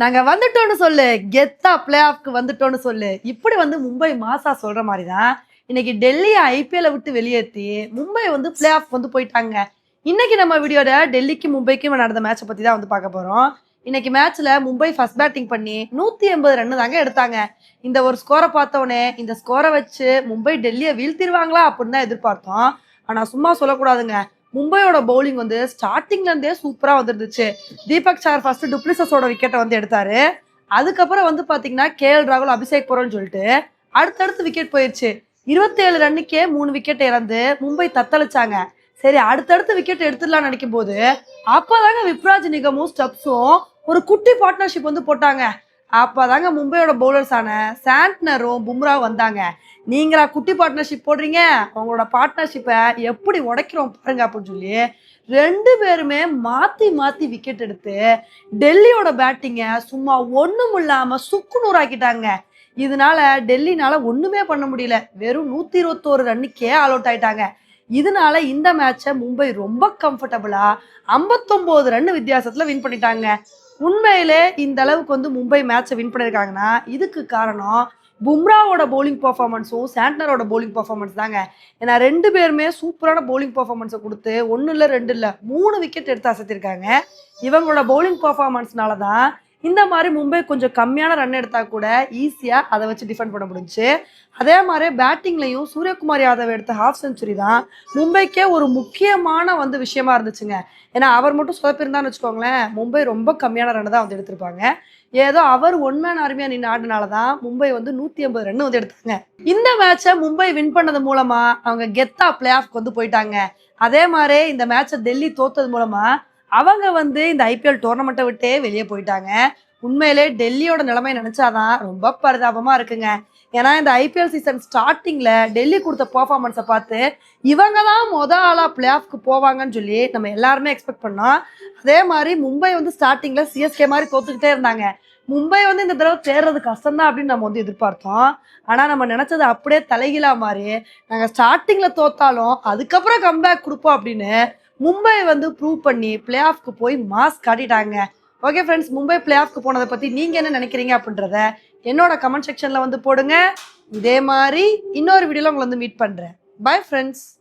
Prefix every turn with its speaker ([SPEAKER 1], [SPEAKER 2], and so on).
[SPEAKER 1] நாங்க வந்துட்டோம்னு சொல்லு. கெத்தா பிளே ஆஃப்க்கு வந்துட்டோம்னு சொல்லு. இப்படி வந்து மும்பை மாசா சொல்ற மாதிரி தான் இன்னைக்கு டெல்லியை ஐபிஎல்ல விட்டு வெளியேற்றி மும்பை வந்து பிளே ஆஃப் வந்து போயிட்டாங்க. இன்னைக்கு நம்ம வீடியோட டெல்லிக்கு மும்பைக்கும் நடந்த மேட்சை பத்தி தான் வந்து பார்க்க போறோம். இன்னைக்கு மேட்ச்ல மும்பை ஃபர்ஸ்ட் பேட்டிங் பண்ணி நூத்தி எண்பது ரன் தாங்க எடுத்தாங்க. இந்த ஒரு ஸ்கோரை பார்த்தோன்னே இந்த ஸ்கோரை வச்சு மும்பை டெல்லியை வீழ்த்திடுவாங்களா அப்படின்னு தான் எதிர்பார்த்தோம். ஆனா சும்மா சொல்லக்கூடாதுங்க. மும்பையோட பவுலிங் வந்து ஸ்டார்டிங்ல இருந்தே சூப்பரா வந்துருந்துச்சு. தீபக் சார் ஃபர்ஸ்ட் டுப்ளிசஸோட விக்கெட்டை வந்து எடுத்தாரு. அதுக்கப்புறம் வந்து பாத்தீங்கன்னா கேஎல் ராகுல் அபிஷேக் போறோம்னு சொல்லிட்டு அடுத்தடுத்து விக்கெட் போயிருச்சு. இருபத்தேழு ரன்னுக்கே மூணு விக்கெட் இறந்து மும்பை தத்தளிச்சாங்க. சரி அடுத்தடுத்து விக்கெட் எடுத்துடலாம்னு நினைக்கும் போது அப்பதாங்க விப்ராஜ் நிகமும் ஸ்டப்ஸும் ஒரு குட்டி பார்ட்னர்ஷிப் வந்து போட்டாங்க. அப்போ தாங்க மும்பையோட பவுலர்ஸான சாண்ட்னரும் பும்ரா வந்தாங்க. நீங்களா குட்டி பார்ட்னர்ஷிப் போடுறீங்க? உங்களோட பார்ட்னர்ஷிப்பை எப்படி உடைக்கிறோம் பாருங்க அப்படின்னு சொல்லி ரெண்டு பேருமே மாற்றி மாற்றி விக்கெட் எடுத்து டெல்லியோட பேட்டிங்கை சும்மா ஒன்றுமில்லாமல் சுக்கு நூறாக்கிட்டாங்க இதனால டெல்லினால ஒன்றுமே பண்ண முடியல. வெறும் நூற்றி இருபத்தோரு ரன்னுக்கே ஆல் அவுட் ஆயிட்டாங்க. இதனால இந்த மேட்சை மும்பை ரொம்ப கம்ஃபர்டபுளாக ஐம்பத்தொம்போது ரன் வித்தியாசத்தில் வின் பண்ணிட்டாங்க. உண்மையிலே இந்த அளவுக்கு வந்து மும்பை மேட்சை வின் பண்ணியிருக்காங்கன்னா இதுக்கு காரணம் பும்ராவோட போலிங் பர்ஃபார்மன்ஸும் சாண்ட்னரோட போலிங் பர்ஃபார்மன்ஸ் தாங்க. ஏன்னா ரெண்டு பேருமே சூப்பரான போலிங் பர்ஃபார்மன்ஸை கொடுத்து ஒன்றும் இல்லை ரெண்டு இல்லை மூணு விக்கெட் எடுத்து அசத்திருக்காங்க. இவங்களோட போலிங் பர்ஃபார்மன்ஸ்னால தான் இந்த மாதிரி மும்பை கொஞ்சம் கம்மியான ரன் எடுத்தால் கூட ஈஸியாக அதை வச்சு டிஃபெண்ட் பண்ண முடிஞ்சுச்சு அதே மாதிரி பேட்டிங்லையும் சூரியகுமார் யாதவ் எடுத்த ஹாஃப் செஞ்சுரி தான் மும்பைக்கே ஒரு முக்கியமான வந்து விஷயமா இருந்துச்சுங்க. ஏன்னா அவர் மட்டும் சொதப்பிருந்தான்னு வச்சுக்கோங்களேன் மும்பை ரொம்ப கம்மியான ரன் தான் வந்து எடுத்திருப்பாங்க. ஏதோ அவர் ஒன் மேன் ஆர்மியா நின்று ஆடினால தான் மும்பை வந்து நூற்றி ஐம்பது ரன் வந்து எடுத்தாங்க. இந்த மேட்சை மும்பை வின் பண்ணது மூலமா அவங்க கெத்தா பிளே ஆஃப்க்கு வந்து போயிட்டாங்க. அதே மாதிரி இந்த மேட்சை டெல்லி தோத்தது மூலமா அவங்க வந்து இந்த ஐபிஎல் டோர்னமெண்ட்டை விட்டே வெளியே போயிட்டாங்க. உண்மையிலே டெல்லியோட நிலைமை நினைச்சாதான் ரொம்ப பரிதாபமா இருக்குங்க. ஏன்னா இந்த ஐபிஎல் சீசன் ஸ்டார்டிங்ல டெல்லி கொடுத்த பர்ஃபார்மன்ஸை பார்த்து இவங்க தான் மொத ஆளா பிளே ஆஃப்க்கு போவாங்கன்னு சொல்லி நம்ம எல்லாருமே எக்ஸ்பெக்ட் பண்ணோம். அதே மாதிரி மும்பை வந்து ஸ்டார்டிங்ல சிஎஸ்கே மாதிரி தோத்துக்கிட்டே இருந்தாங்க. மும்பை வந்து இந்த தடவை தேர்றது கஷ்டம் தான் அப்படின்னு நம்ம வந்து எதிர்பார்த்தோம். ஆனா நம்ம நினைச்சது அப்படியே தலைகீழா மாதிரி நாங்கள் ஸ்டார்டிங்ல தோத்தாலும் அதுக்கப்புறம் கம்பேக் கொடுப்போம் அப்படின்னு மும்பை வந்து ப்ரூவ் பண்ணி பிளே ஆஃப்க்கு போய் மாஸ் காட்டிட்டாங்க. ஓகே ஃப்ரெண்ட்ஸ் மும்பை பிளே ஆஃப்க்கு போனதை பற்றி நீங்கள் என்ன நினைக்கிறீங்க அப்படின்றத என்னோட கமெண்ட் செக்ஷனில் வந்து போடுங்க. இதே மாதிரி இன்னொரு வீடியோவில் உங்களை வந்து மீட் பண்ணுறேன் பை ஃப்ரெண்ட்ஸ்